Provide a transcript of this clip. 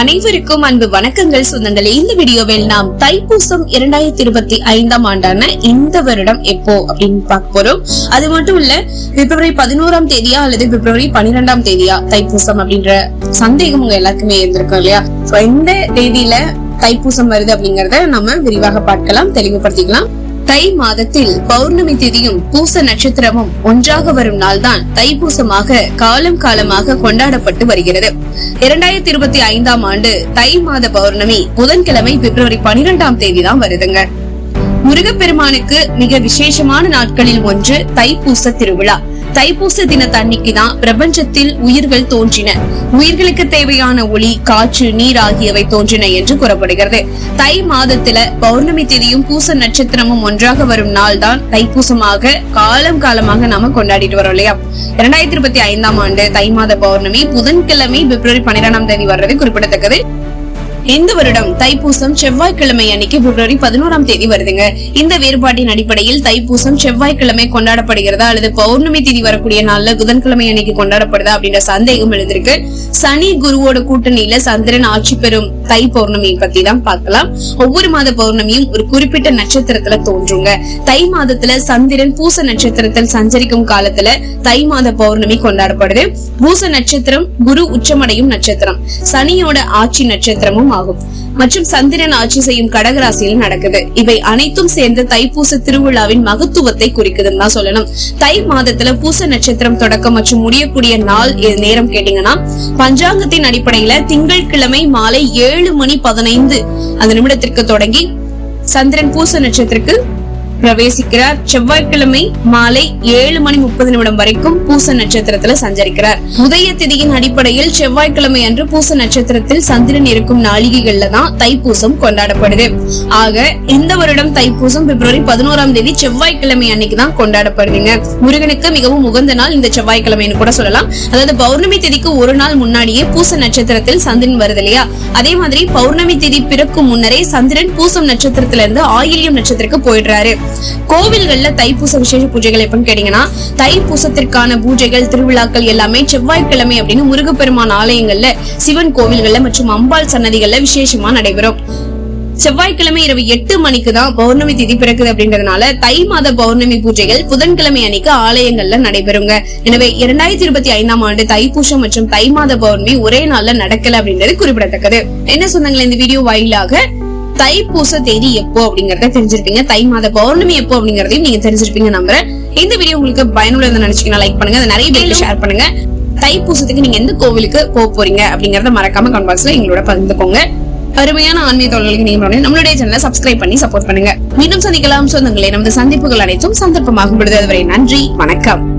அனைவருக்கும் அன்பு வணக்கங்கள். சொந்தங்களே இந்த வீடியோவில் நாம் தைப்பூசம் இரண்டாயிரத்தி இருபத்தி ஐந்தாம் ஆண்டான இந்த வருடம் எப்போ அப்படின்னு பார்க்க போறோம். அது மட்டும் இல்ல பிப்ரவரி பதினோராம் தேதியா அல்லது பிப்ரவரி பன்னிரெண்டாம் தேதியா தைப்பூசம் அப்படின்ற சந்தேகம் உங்க எல்லாருக்குமே இருந்திருக்கும் இல்லையா? இந்த தேதியில தைப்பூசம் வருது அப்படிங்கறத நம்ம விரிவாக பார்க்கலாம் தெளிவுபடுத்திக்கலாம். தை மாதத்தில் பௌர்ணமி திதியும் பூச நட்சத்திரமும் ஒன்றாக வரும் நாள்தான் தைப்பூசமாக காலம் காலமாக கொண்டாடப்பட்டு வருகிறது. இரண்டாயிரத்தி இருபத்தி ஐந்தாம் ஆண்டு தை மாத பௌர்ணமி புதன்கிழமை பிப்ரவரி பனிரெண்டாம் தேதி தான் வருதுங்க. முருகப்பெருமானுக்கு மிக விசேஷமான நாட்களில் ஒன்று தைப்பூச திருவிழா. தைப்பூச தினத்தன்னைக்கு தான் பிரபஞ்சத்தில் உயிர்கள் தோன்றின. உயிர்களுக்கு தேவையான ஒளி காற்று நீர் ஆகியவை தோன்றின என்று கூறப்படுகிறது. தை மாதத்துல பௌர்ணமி திதியும் பூச நட்சத்திரமும் ஒன்றாக வரும் நாள் தான் தைப்பூசமாக காலம் காலமாக நாம கொண்டாடிட்டு வரோம் இல்லையா? இரண்டாயிரத்தி இருபத்தி ஐந்தாம் ஆண்டு தை மாத பௌர்ணமி புதன்கிழமை பிப்ரவரி பன்னிரெண்டாம் தேதி வர்றது குறிப்பிடத்தக்கது. இந்த வருடம் தைப்பூசம் செவ்வாய்க்கிழமை அன்னைக்கு பிப்ரவரி பதினோராம் தேதி வருதுங்க. இந்த வேறுபாட்டின் அடிப்படையில் தைப்பூசம் செவ்வாய்க்கிழமை கொண்டாடப்படுகிறதா அல்லது பௌர்ணமி தேதி வரக்கூடிய நாள்ல புதன்கிழமை அன்னைக்கு கொண்டாடப்படுதா அப்படின்ற சந்தேகம் எழுந்திருக்கு. சனி குருவோட கூட்டணியில சந்திரன் ஆட்சி பெறும் தை பௌர்ணமியை பத்தி தான் பார்க்கலாம். ஒவ்வொரு மாத பௌர்ணமியும் ஒரு குறிப்பிட்ட நட்சத்திரத்துல தோன்றுங்க. தை மாதத்துல சந்திரன் பூச நட்சத்திரத்தில் சஞ்சரிக்கும் காலத்துல தை மாத பௌர்ணமி கொண்டாடப்படுது. பூச நட்சத்திரம் குரு உச்சமடையும் நட்சத்திரம். சனியோட ஆட்சி நட்சத்திரமும் ஆகும். மற்றும் சந்திரன் ஆட்சி செய்யும் கடகராசியில் நடக்குது. இவை அனைத்தும் சேர்ந்து தைப்பூச திருவிழாவின் மகத்துவத்தை குறிக்குதுன்னு தான் சொல்லணும். தை மாதத்துல பூச நட்சத்திரம் தொடக்கம் மற்றும் முடியக்கூடிய நாள் நேரம் கேட்டீங்கன்னா பஞ்சாங்கத்தின் அடிப்படையில திங்கட்கிழமை மாலை ஏழு மணி பதினைந்து அந்த நிமிடத்திற்கு தொடங்கி சந்திரன் பூச நட்சத்திரத்துக்கு பிரவேசிக்கிறார். செவ்வாய்க்கிழமை மாலை ஏழு மணி முப்பது நிமிடம் வரைக்கும் பூச நட்சத்திரத்துல சஞ்சரிக்கிறார். உதய திதியின் அடிப்படையில் செவ்வாய்க்கிழமை அன்று பூச நட்சத்திரத்தில் சந்திரன் இருக்கும் நாளிகைகள்ல தான் தைப்பூசம் கொண்டாடப்படுது. ஆக இந்த வருடம் தைப்பூசம் பிப்ரவரி பதினோராம் தேதி செவ்வாய்க்கிழமை அன்னைக்கு தான் கொண்டாடப்படுதுங்க. முருகனுக்கு மிகவும் உகந்த நாள் இந்த செவ்வாய்க்கிழமைன்னு கூட சொல்லலாம். அதாவது பௌர்ணமி திதிக்கு ஒரு நாள் முன்னாடியே பூச நட்சத்திரத்தில் சந்திரன் வருது இல்லையா? அதே மாதிரி பௌர்ணமி திதி பிறக்கும் முன்னரே சந்திரன் பூசம் நட்சத்திரத்துல இருந்து ஆயில்யம் நட்சத்திரத்துக்கு போயிடுறாரு. கோவில்கள்ல தைப்பூச விசேஷ பூஜைகள் எப்பன்னு கேட்டீங்கன்னா தைப்பூசத்திற்கான பூஜைகள் திருவிழாக்கள் எல்லாமே செவ்வாய்க்கிழமை அப்படின்னு முருகப்பெருமான் ஆலயங்கள்ல சிவன் கோவில்கள்ல மற்றும் அம்பாள் சன்னதிகள்ல விசேஷமா நடைபெறும். செவ்வாய்க்கிழமை இரவு எட்டு மணிக்கு தான் பௌர்ணமி திதி பிறக்குது அப்படின்றதுனால தை மாத பௌர்ணமி பூஜைகள் புதன்கிழமை அன்னைக்கு ஆலயங்கள்ல நடைபெறுங்க. எனவே இரண்டாயிரத்தி இருபத்தி ஐந்தாம் ஆண்டு தைப்பூசம் மற்றும் தை மாத பௌர்ணமி ஒரே நாள்ல நடக்கல அப்படின்றது குறிப்பிடத்தக்கது. என்ன சொன்னாங்களே இந்த வீடியோ வாயிலாக? தைப்பூச தேதி எப்போ அப்படிங்கறத தெரிஞ்சிருப்பீங்க. தை மாத பௌர்ணமி எப்போ அப்படிங்கறதையும் நீங்க தெரிஞ்சிருப்பீங்க நம்புறேன். இந்த வீடியோ உங்களுக்கு பயனுள்ளதை நினைச்சீங்கன்னா லைக் பண்ணுங்க. அதை நிறைய பேருக்கு ஷேர் பண்ணுங்க. தைப்பூசத்துக்கு நீங்க எந்த கோவிலுக்கு போக போறீங்க அப்படிங்கறத மறக்காம கமெண்ட் எங்களோட பகிர்ந்துக்கோங்க. அருமையான ஆன்மீக தொழில்களுக்கு நீங்க பண்ணி நம்மளுடைய சேனலை சப்ஸ்கிரைப் பண்ணி சப்போர்ட் பண்ணுங்க. மீண்டும் சந்திக்கலாம். சொந்தங்களே நமது சந்திப்புகள் அனைத்தும் சந்தர்ப்பமாகும் பொழுது அதுவரை நன்றி. வணக்கம்.